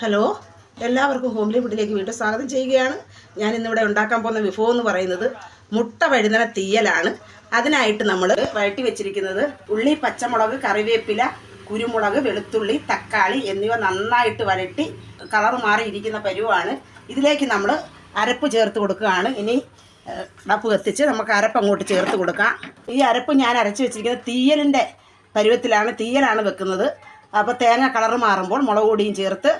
Hello? എല്ലാവർക്കും homely ഫുഡിലേക്ക് വീണ്ടും സ്വാഗതം ചെയ്യുകയാണ്. ഞാൻ ഇന്നിവിടെ ഉണ്ടാക്കാൻ പോകുന്ന വിഭവം എന്ന് പറയുന്നത് മുട്ട വഴുതന തീയലാണ്. അതിനായിട്ട് നമ്മൾ വഴറ്റി വെച്ചിരിക്കുന്നത് ഉള്ളി പച്ചമുളക് കറിവേപ്പില കുരുമുളക് വെളുത്തുള്ളി തക്കാളി എന്നിവ നന്നായിട്ട് വരട്ടി കളർ മാറിയിരിക്കുന്ന പരുവാണ്. ഇതിലേക്ക് നമ്മൾ അരപ്പ് ചേർത്ത് കൊടുക്കുകയാണ്. ഇനി അടപ്പ് കത്തിച്ച് നമുക്ക് അരപ്പ് അങ്ങോട്ട് ചേർത്ത് കൊടുക്കാം. ഈ അരപ്പ് ഞാൻ അരച്ച് വെച്ചിരിക്കുന്നത് തീയലിന്റെ പരുവത്തിലാണ്. തീയലാണ് വെക്കുന്നത്. അപ്പോൾ തേങ്ങ കളർ മാറുമ്പോൾ മുളക് പൊടിയും ചേർത്ത്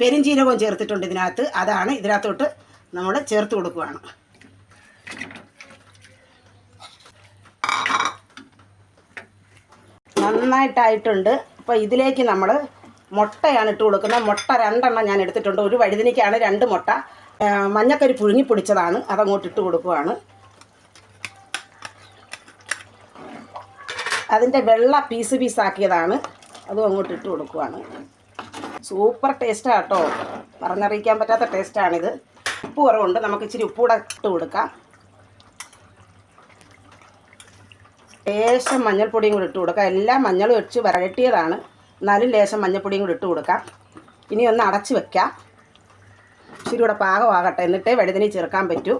പെരിഞ്ചീരകവും ചേർത്തിട്ടുണ്ട് ഇതിനകത്ത്. അതാണ് ഇതിനകത്തോട്ട് നമ്മൾ ചേർത്ത് കൊടുക്കുകയാണ് നന്നായിട്ടായിട്ടുണ്ട്. അപ്പോൾ ഇതിലേക്ക് നമ്മൾ മുട്ടയാണ് ഇട്ട് കൊടുക്കുന്നത്. മുട്ട രണ്ടെണ്ണം ഞാൻ എടുത്തിട്ടുണ്ട്. ഒരു വഴുതിനിക്കാണ് രണ്ട് മുട്ട. മഞ്ഞക്കരി പുഴുങ്ങി പൊടിച്ചതാണ്. അതങ്ങോട്ട് ഇട്ട് കൊടുക്കുകയാണ് അതിന്റെ വെള്ള പീസ് പീസാക്കിയതാണ്. അതും അങ്ങോട്ട് ഇട്ട് കൊടുക്കുവാണ്. സൂപ്പർ ടേസ്റ്റാണ് കേട്ടോ പറഞ്ഞറിയിക്കാൻ പറ്റാത്ത ടേസ്റ്റാണിത് ഉപ്പ് കുറവുണ്ട്. നമുക്ക് ഇച്ചിരി ഉപ്പൂടെ ഇട്ട് കൊടുക്കാം. ലേശം മഞ്ഞൾപ്പൊടിയും കൂടി ഇട്ട് കൊടുക്കാം. എല്ലാം മഞ്ഞളും വെച്ച് വരട്ടിയതാണ്. എന്നാലും ലേശം മഞ്ഞൾപ്പൊടിയും കൂടി ഇട്ട് കൊടുക്കാം. ഇനി ഒന്ന് അടച്ച് വെക്കാം. ഇച്ചിരി കൂടെ പാകമാകട്ടെ. എന്നിട്ടേ വഴുതനി ചേർക്കാൻ പറ്റൂ.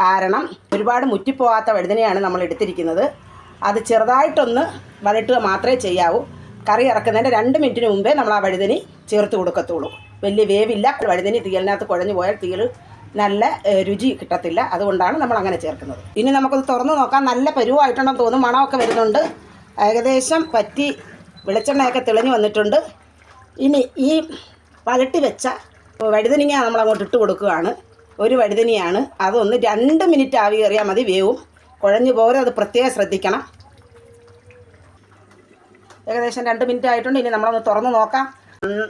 കാരണം ഒരുപാട് മുറ്റിപ്പോകാത്ത വഴുതനയാണ് നമ്മൾ എടുത്തിരിക്കുന്നത്. അത് ചെറുതായിട്ടൊന്ന് വരട്ടുക മാത്രമേ ചെയ്യാവൂ. കറി ഇറക്കുന്നതിന്റെ രണ്ട് മിനിറ്റിന് മുമ്പേ നമ്മൾ ആ വഴുതനി ചേർത്ത് കൊടുക്കത്തുള്ളൂ. വലിയ വേവില്ല. വഴുതനി തീയലിനകത്ത് കുഴഞ്ഞു പോയാൽ തീയൽ നല്ല രുചി കിട്ടത്തില്ല. അതുകൊണ്ടാണ് നമ്മൾ അങ്ങനെ ചേർക്കുന്നത്. ഇനി നമുക്കത് തുറന്ന് നോക്കാം. നല്ല പരുവായിട്ടുണ്ടെന്ന് തോന്നും. മണമൊക്കെ വരുന്നുണ്ട്. ഏകദേശം പറ്റി വെളിച്ചെണ്ണയൊക്കെ തെളിഞ്ഞു വന്നിട്ടുണ്ട്. ഇനി ഈ വഴട്ടി വെച്ച വഴുതനങ്ങ നമ്മൾ അങ്ങോട്ട് ഇട്ട് കൊടുക്കുകയാണ്. ഒരു വഴുതനയാണ്. അതൊന്ന് രണ്ട് മിനിറ്റ് ആവി കയറിയാൽ മതി വേവും. കുഴഞ്ഞു പോരെ അത് പ്രത്യേകം ശ്രദ്ധിക്കണം. ഏകദേശം രണ്ട് മിനിറ്റ് ആയിട്ടുണ്ട്. ഇനി നമ്മളൊന്ന് തുറന്ന് നോക്കാം.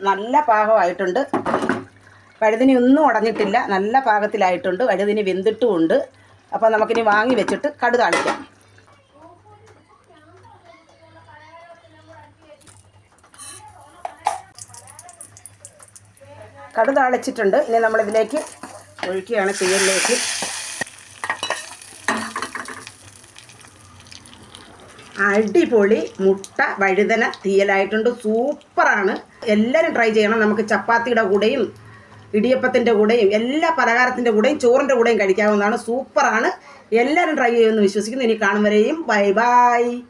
നല്ല പാകമായിട്ടുണ്ട്. വഴുതിനി ഒന്നും ഉടഞ്ഞിട്ടില്ല. നല്ല പാകത്തിലായിട്ടുണ്ട്. വഴുതിനി വെന്തിട്ടുമുണ്ട്. അപ്പോൾ നമുക്കിനി വാങ്ങി വെച്ചിട്ട് കടു കാണിക്കാം. കടു താളിച്ചിട്ടുണ്ട്. ഇനി നമ്മളിതിലേക്ക് ഒഴിക്കുകയാണ് തീയലിലേക്ക് അടിപൊളി മുട്ട വഴുതന തീയലായിട്ടുണ്ട്. സൂപ്പറാണ്. എല്ലാവരും ട്രൈ ചെയ്യണം. നമുക്ക് ചപ്പാത്തിയുടെ കൂടെയും ഇടിയപ്പത്തിന്റെ കൂടെയും എല്ലാ പലഹാരത്തിന്റെ കൂടെയും ചോറിന്റെ കൂടെയും കഴിക്കാവുന്നതാണ്. സൂപ്പറാണ്. എല്ലാവരും ട്രൈ ചെയ്യുമെന്ന് വിശ്വസിക്കുന്നു. ഇനി കാണും വരെയും. Bye bye